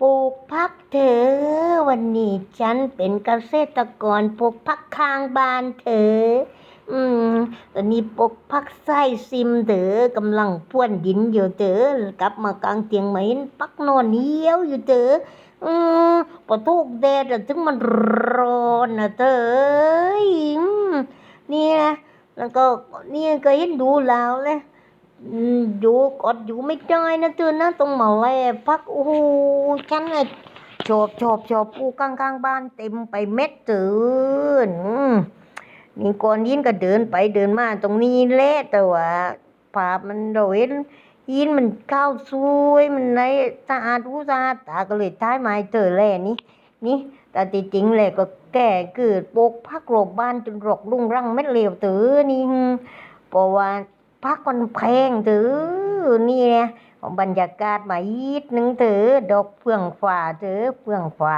ปลูกผักเถอวันนี้ฉันเป็นเกษตรกรปลูกผักข้างบ้านเถออืม ตอนนี้ปลูกผักไส้ซิมเถอกำลังพ่วนดินอยู่เถอกลับมากลางเตียงไหมปักนอนเหี่ยวอยู่เถออืมพอทุกแดดถึงมันร้อนนะเถออืมนี่นะแล้วก็นี่ก็เห็นดูแล้วเลย อยู่กอดอยู่ไม่ได้นะเธอนะต้องมาแลพักโอ้โหฉันน่ะชอบชอบชอบปลูกข้างบ้านเต็มไปเม็ดเตือนนี่ก่อนยินก็เดินไปเดินมาตรงนี้แหละแต่ว่าภาพมันเราเห็นยินมันข้าวสวยมันไหนสะอาดหูสะอาดตาก็เลยท้ายไม้เธอแล่นี่นี่แต่จริงแหละก็แก่เกิดปกพักโรบบ้านจนรกรุ่งรังเม็ดเหลวเตือนี่เพราะว่า พักมันแพงถือนี่ไงบรรยากาศมาอีกหนึ่งถือดอกเฟื่องฟ้าถือเฟื่องฟ้า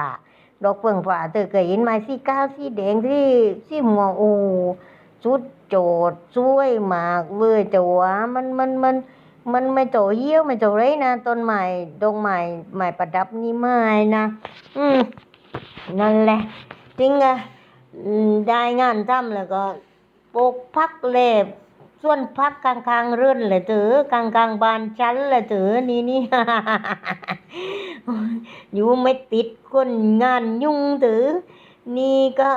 ดอกเฟื่องฟ้าเธอเคยเห็นไหมสีก้าวสีแดงที่สีม่วงโอ้สุดโจดสวยมากเลยแต่ว่ามันมันมันมันไม่โตเยี่ยวไม่โตไรนะต้นไม้ดอกไม้ไม้ประดับนี่ไม่นะ อืมนั่นแหละจริงอะได้งานทำแล้วก็ปลูกพักเล็บ ส่วนพักกลางกลางๆเรื่นเลยเถอกลางกลางๆบานชั้นเลยเถอนี่นี่อยู่ไม่ติดคนงานยุ่งเถอนี่ก็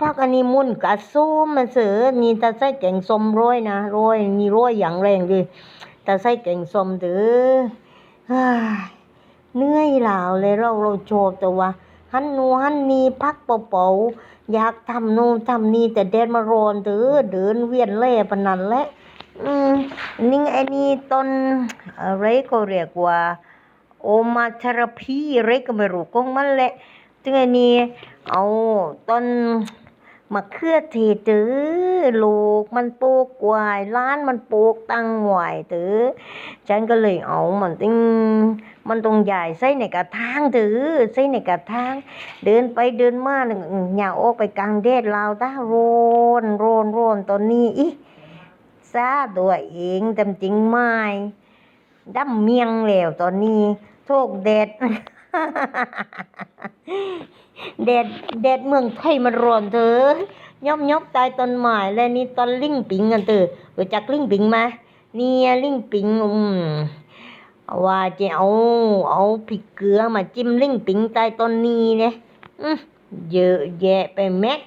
พักอันนี้มุ่นกะส้มมาเสือนี่ตาใส่แกงส้มร้อยนะร้อยนี่ร้อยอย่างแรงเลยตาใส่แกงส้มเถอเหนื่อยเหล่าเลยเราเราโชอบแต่ว่าหันนูหันนี่พักเป่าๆ อยากทำนู่นทำนี่แต่แดดมาร้อนเือเดินเวียนเล่ปนันแหละอืมนิ่งไอ้นี่ต้นอะไรก็เรียกว่า โอมาเทราพีอะไรก็ไม่รู้ของมันแหละถึงไอ้นี่เอาต้น มะเขือเทศเถอลูกมันปลูกไว้ร้านมันปลูกตั้งไว้เถอฉันก็เลยเอามันติ้งมันต้องใหญ่ใส่ในกระถางเถอใส่ในกระถางเดินไปเดินมาเนี่ยอย่าออกไปกลางแดดลาวตาโรนโรนโรนตอนนี้อีซาตัวเองจำจริงไม่ดำเมียงแล้วตอนนี้โชคแดด แดดแดดเมืองไทยมันร้อนเถอะยอบยอบตายต้นไม้แล้วนี่ต้นลิงปิงกันเถอะรู้จักลิงปิงไหมเนี่ยลิงปิงอืมว่าจะเอาเอาพริกเกลือมาจิ้มลิงปิงใต้ต้นนี้เนี่ยเยอะแยะไปแม็ก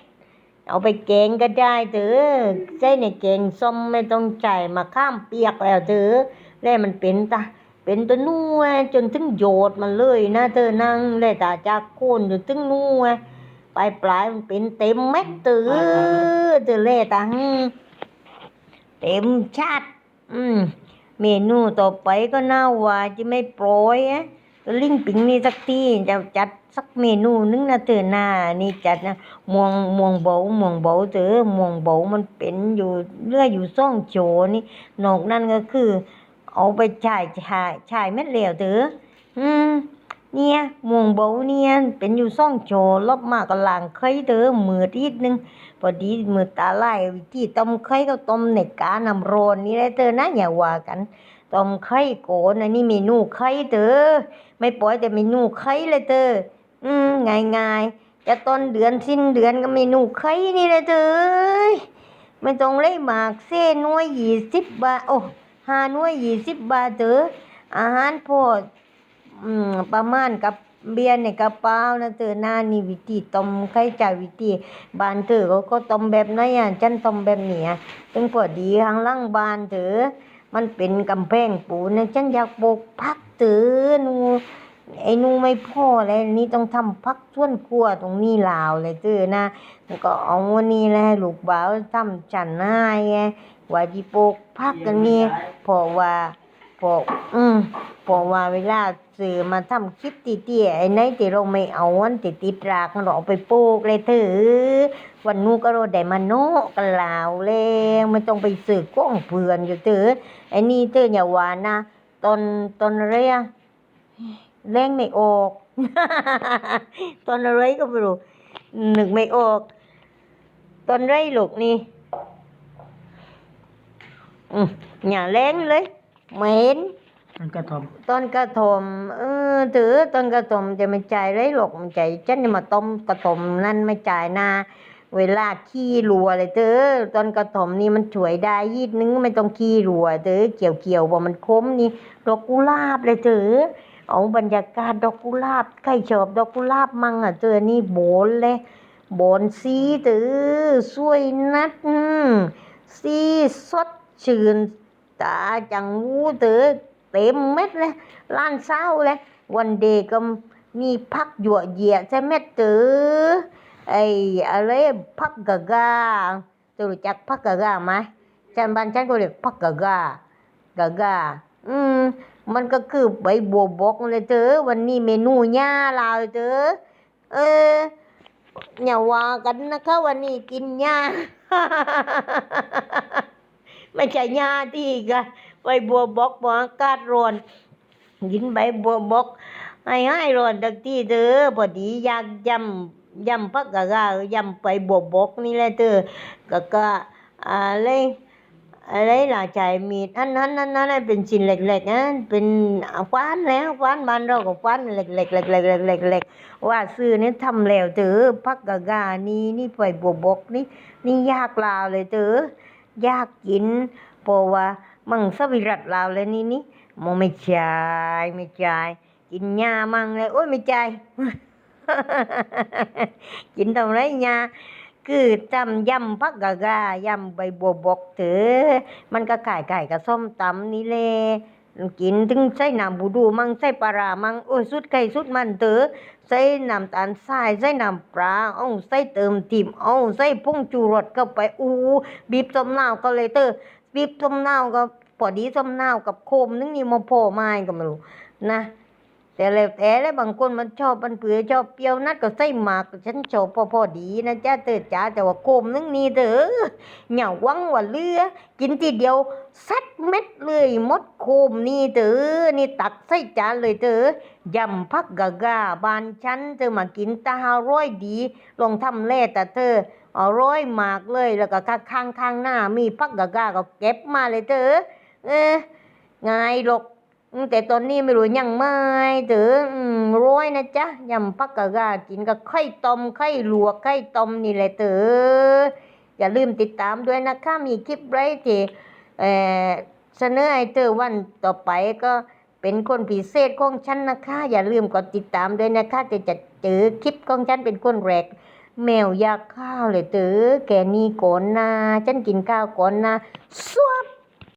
เอาไปแกงก็ได้เถอะใส่ในแกงส้มไม่ต้องใส่มาข้ามเปียกแล้วเถอะแล้วมันเป็นตา เป็นตัวนัวจนถึงโยดมันเลยนะเธอนั่งเลยตาจากโคนจนถึงนัวปลายปลายๆมันเป็นเต็มแม็กเถอะเธอเล่ตังเต็มชาติอืม เมนูต่อไปก็น่าว่าจะไม่โปรยอะก็ลิงปิงนี่สักทีจะจัดสักเมนูนึงนะเธอหน้านี่จัดนะม่วงม่วงเบาม่วงเบาเธอม่วงเบามันเป็นอยู่เรื่อยอยู่ซ่องโจนี่นอกนั้นก็คือ เอาไปฉายฉายฉายเม็ดเหลวเถอะอืมเนี่ยม่วงเบาเนี่ยเป็นอยู่ซ่องโจรอบมากก็ล้างเคยเถอะมือทีนึงพอดีมือตาไล่วิธีต้มไข่ก็ต้มในกาน้ำร้อนนี่แหละเธอนะอย่าว่ากันต้มไข่โกนอันนี้เมนูไข่เธอไม่ปล่อยแต่เมนูไข่เลยเธออืมง่ายง่ายๆจะต้นเดือนสิ้นเดือนก็เมนูไข่นี่แหละเธอไม่ต้องเล่หมากเส้นน้วยยี่สิบบาทโอ้ ห้าน้วยยี่สิบบาทเธออาหารพออืมประมาณกับเบียร์ในกระเป๋านะเธอหน้านี่วิธีต้มไข่จาวิธีบานเธอเขาก็ต้มแบบไหนอะฉันต้มแบบเนี้ยถึงพอดีข้างล่างบานเธอมันเป็นกำแพงปูนนะฉันอยากปลูกพักเธอหนูไอ้นูไม่พอเลยนี่ต้องทำพักส่วนครัวตรงนี้ลาวเลยเธอนะแล้วก็เอาวันนี้แหละลูกบ่าวทำจันน้าไง ว่าจีปลูกพักกันนี่เพราะว่าเพราะอืมเพราะว่าเวลาซื้อมาทำคลิปตีเตี้ยๆไอ้ไหนที่เราไม่เอาอันติดติดรากมันเราเอาไปปลูกเลยเธอวันนู้นก็เราได้มาโนกันลาวแล้วไม่ต้องไปสืบก้องเพื่อนอยู่เถอะไอ้นี่เธออย่าวานนะตอนตอนอะไรอะแรงไม่ออก ตอนอะไรก็ไม่รู้นึกไม่ออก ตอนไรลูกนี่ อืมอย่าแรงเลยไม่เห็นมันกระทอมต้นกระถมเออถือต้นกระถมจะไม่จ่ายเลยหรอกมันจ่ายฉันจะมาต้มกระถมนั่นไม่จ่ายนาเวลาขี้รัวเลยเธอต้นกระถมนี่มันช่วยได้ยีดนึงไม่ต้องขี้รัวเธอเกี่ยวเกี่ยวๆว่ามันคมนี่ดอกกุหลาบเลยเธอเอาบรรยากาศดอกกุหลาบใครชอบดอกกุหลาบมั่งอะเธอนี่โบนเลยโบนสีเธอสวยนัดอืมสีสด ชื่นตาจังหูเธอเต็มเม็ดเลยล้านเศร้าเลยวันเดย์ก็มีพักหยวเหยียใช่ไหมเต๋อไอ้อะไรพักกะกาเธอรู้จักพักกะกาไหมฉันบ้านฉันก็เรียกพักกะกากะกาอืมมันก็คือใบบัวบกเลยเธอวันนี้เมนูย่าลาวเธอเอออย่าว่ากันนะคะวันนี้กินย่า ไม่ใช่ยาที่กะใบบัวบกบอกกาศร้อนกินใบบัวบกให้ให้ร้อนดักที่เธอพอดีอยากยำยำพักกะกะยำใบบัวบกนี่แหละเธอกะกะอะไรอะไรล่ะใจมีดอันนั้นนั้นนั้นเป็นชิ้นเล็กๆนะเป็นฟ้านแล้วฟ้านบ้านเราก็ฟ้านเล็กๆเล็กๆเล็กๆเล็กๆว่าซื้อนี่ทำแล้วเธอพักกะกะนี่นี่ใบบัวบกนี่นี่ยากลาวเลยเธอ ยากกินเพราะว่ามังสวิรัตลาวเลยนี่นี่มองไม่ใจไม่ใจกินยามั่งเลยโอ้ยไม่ใจกินทำไรยาคือจำยำพักกะกายำใบบัวบกเถอมันก็ไก่ไก่กับส้มตำนี่เล กินถึงใส่น้ำบูดูมั่งใส่ปลารามั่งโอ้ยสุดไก่สุดมันเตอใส่น้ำตาลทรายใส่น้ำปลาเอ้าใส่เติมติ่มเอ้าใส่ผงจูรสเข้าไปอู้บีบส้มนาวก็เลยเตอบีบส้มนาวก็พอดีส้มนาวกับโคมนึงนี่มาโผล่มาก็ไม่รู้นะ แต่แล้วแต่แล้วบางคนมันชอบมันเปื่อยชอบเปรี้ยวนัดก็ใส่หมากฉันชอบพอพอดีนะจ้าเตอจ้าแต่ว่าโคมนึงนี่เด้อเหนียววังว่าเลือ กินทีเดียวซัดเม็ดเลยมดโคมนี่เด้อนี่ตักใส่จานเลยเด้อยำพักกะกาบานฉันเธอมากินตาร่อยดี ลองทำแล่แต่เธออร่อยมากเลยแล้วก็ข้างข้างางหน้ามีพักกะกาก็เก็บมาเลยเถอะเออง่ายหรอก แต่ตอนนี้ไม่รู้ยังไม่เถอะอืมร้อยนะจ๊ะยำพักกะกากินกับไข่ต้มไข่ลวกไข่ต้มนี่แหละเถออย่าลืมติดตามด้วยนะคะมีคลิปไรที่เออเสนอให้เธอวันต่อไปก็เป็นคนพิเศษของฉันนะคะ อย่าลืมกดติดตามด้วยนะคะจะจะเจอคลิปของฉันเป็นคนแรกแมวอยากข้าวเลยเต๋อแกนี่ก่อนนะฉันกินข้าวก่อนนะสวบ